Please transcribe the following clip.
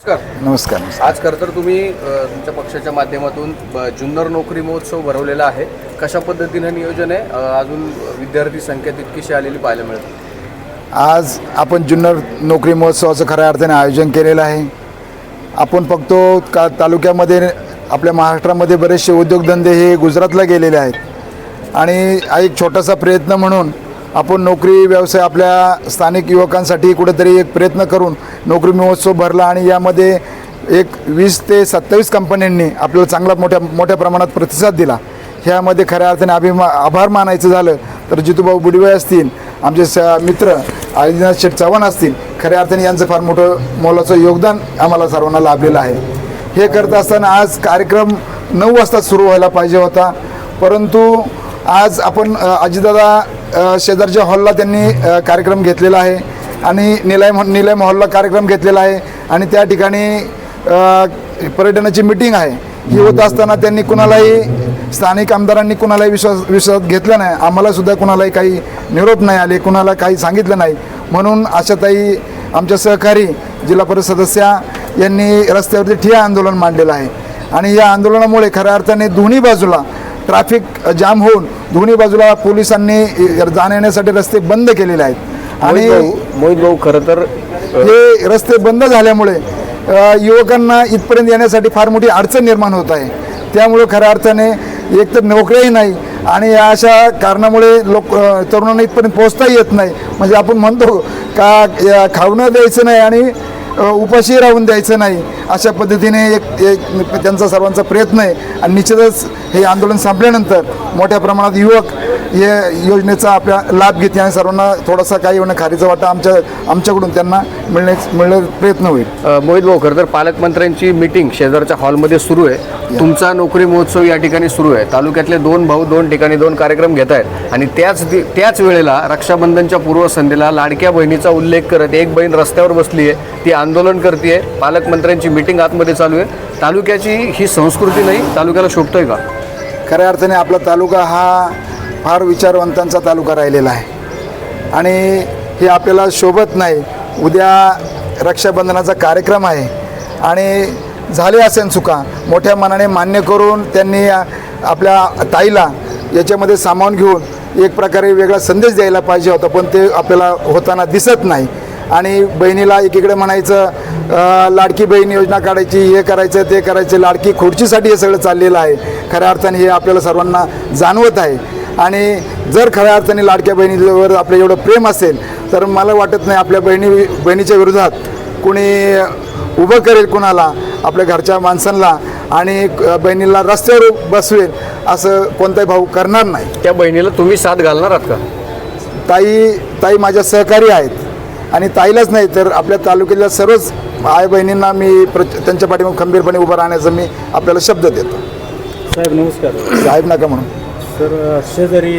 नमस्कार. नमस्कार आज खरं तर तुम्ही अ, तुमच्या पक्षाच्या माध्यमातून ब- जुन्नर नोकरी महोत्सव भरवलेला आहे. कशा पद्धतीनं नियोजन आहे? अ, अजून विद्यार्थी संख्या तितकीशी आलेली पाहायला मिळते आज आपण जुन्नर नोकरी महोत्सवाचं खऱ्या अर्थाने आयोजन केलेलं आहे. आपण बघतो का तालुक्यामध्ये आपल्या महाराष्ट्रामध्ये बरेचसे उद्योगधंदे हे गुजरातला गेलेले आहेत. आणि हा एक छोटासा प्रयत्न म्हणून आपण नोकरी व्यवसाय आपल्या स्थानिक युवकांसाठी कुठेतरी एक प्रयत्न करून नोकरी महोत्सव भरला आणि यामध्ये एक वीस ते सत्तावीस कंपन्यांनी आपल्याला चांगला मोठ्या मोठ्या प्रमाणात प्रतिसाद दिला. ह्यामध्ये खऱ्या अर्थाने अभिमा आभार मानायचं झालं तर जितूभाऊ बुडवे असतील आमचे स मित्र आदिनाथ शेठ चव्हाण असतील खऱ्या अर्थाने यांचं फार मोठं मोलाचं योगदान आम्हाला सर्वांना लाभलेलं आहे. हे करत असताना आज कार्यक्रम नऊ वाजता सुरू व्हायला पाहिजे होता. परंतु आज आपण अ, अजितदादा शेजारच्या हॉलला त्यांनी कार्यक्रम घेतलेला आहे आणि निलय निलय हॉलला कार्यक्रम घेतलेला आहे आणि त्या ठिकाणी पर्यटनाची मिटिंग आहे. ही होत असताना त्यांनी कुणालाही स्थानिक आमदारांनी कुणालाही विश्वास विश्वासात घेतला नाही. आम्हालासुद्धा कुणालाही काही निरोप नाही आले कुणाला काही सांगितलं नाही. म्हणून आशाताई आमच्या सहकारी जिल्हा परिषद सदस्या यांनी रस्त्यावरती ठिया आंदोलन मांडलेलं आहे. आणि या आंदोलनामुळे खऱ्या अर्थाने दोन्ही बाजूला ट्रॅफिक जाम होऊन दोन्ही बाजूला पोलिसांनी जाण्या येण्यासाठी रस्ते बंद केलेले आहेत. आणि मोहित भाऊ खरं तर हे रस्ते बंद झाल्यामुळे युवकांना इथपर्यंत येण्यासाठी फार मोठी अडचण निर्माण होत आहे. त्यामुळे खऱ्या अर्थाने एक तर नोकऱ्याही नाही आणि या अशा कारणामुळे लोक तरुणांना इथपर्यंत पोहोचता येत नाही. म्हणजे आपण म्हणतो का खावणं द्यायचं नाही आणि उपाशी राहून द्यायचं नाही. अशा पद्धतीने एक एक त्यांचा सर्वांचा प्रयत्न आहे. आणि निश्चितच हे आंदोलन संपल्यानंतर मोठ्या प्रमाणात युवक हे योजनेचा आपल्या लाभ घेते आणि सर्वांना थोडासा काही होणं खारीचा वाटा आमच्या आमच्याकडून त्यांना मिळण्यास मिळण्याचा प्रयत्न होईल. मोहित भाऊ खरं तर पालकमंत्र्यांची मिटिंग शेजारच्या हॉलमध्ये सुरू आहे. तुमचा नोकरी महोत्सव या ठिकाणी सुरू आहे. तालुक्यातले दोन भाऊ दोन ठिकाणी दोन कार्यक्रम घेत आहेत. आणि त्याच दि- त्याच वेळेला रक्षाबंधनच्या पूर्वसंध्येला लाडक्या बहिणीचा उल्लेख करत एक बहीण रस्त्यावर बसली आहे ती आंदोलन करते पालकमंत्र्यांची मिटिंग आतमध्ये चालू आहे. तालुक्याची ही संस्कृती नाही तालुक्याला शोभतोय का? खऱ्या अर्थाने आपला तालुका हा फार विचारवंतांचा तालुका राहिलेला आहे. आणि हे आपल्याला शोभत नाही. उद्या रक्षाबंधनाचा कार्यक्रम आहे. आणि झाले असेल चुका. मोठ्या मनाने मान्य करून त्यांनी आपल्या ताईला याच्यामध्ये सामावून घेऊन एक प्रकारे वेगळा संदेश द्यायला पाहिजे होता. पण ते आपल्याला होताना दिसत नाही. आणि बहिणीला एकीकडे म्हणायचं लाडकी बहीण योजना काढायची हे करायचं ते करायचं लाडकी खुर्चीसाठी हे सगळं चाललेलं आहे. खऱ्या अर्थाने हे आपल्याला सर्वांना जाणवत आहे. आणि जर खऱ्या अर्थाने लाडक्या बहिणीवर आपलं एवढं प्रेम असेल तर मला वाटत नाही आपल्या बहिणी बहिणीच्या विरोधात कुणी उभं करेल कुणाला आपल्या घरच्या माणसांना आणि बहिणीला रस्त्यावर बसवेल असं कोणताही भाऊ करणार नाही. त्या बहिणीला तुम्ही साथ घालणार आहात का? ताई ताई माझ्या सहकारी आहेत आणि ताईलाच नाही तर आपल्या तालुक्यातल्या सर्वच आई बहिणींना मी प्र त्यांच्या पाठीमागे खंबीरपणे उभं राहण्याचा मी आपल्याला शब्द देतो. साहेब नमस्कार. साहेब नका म्हणून सर शेजारी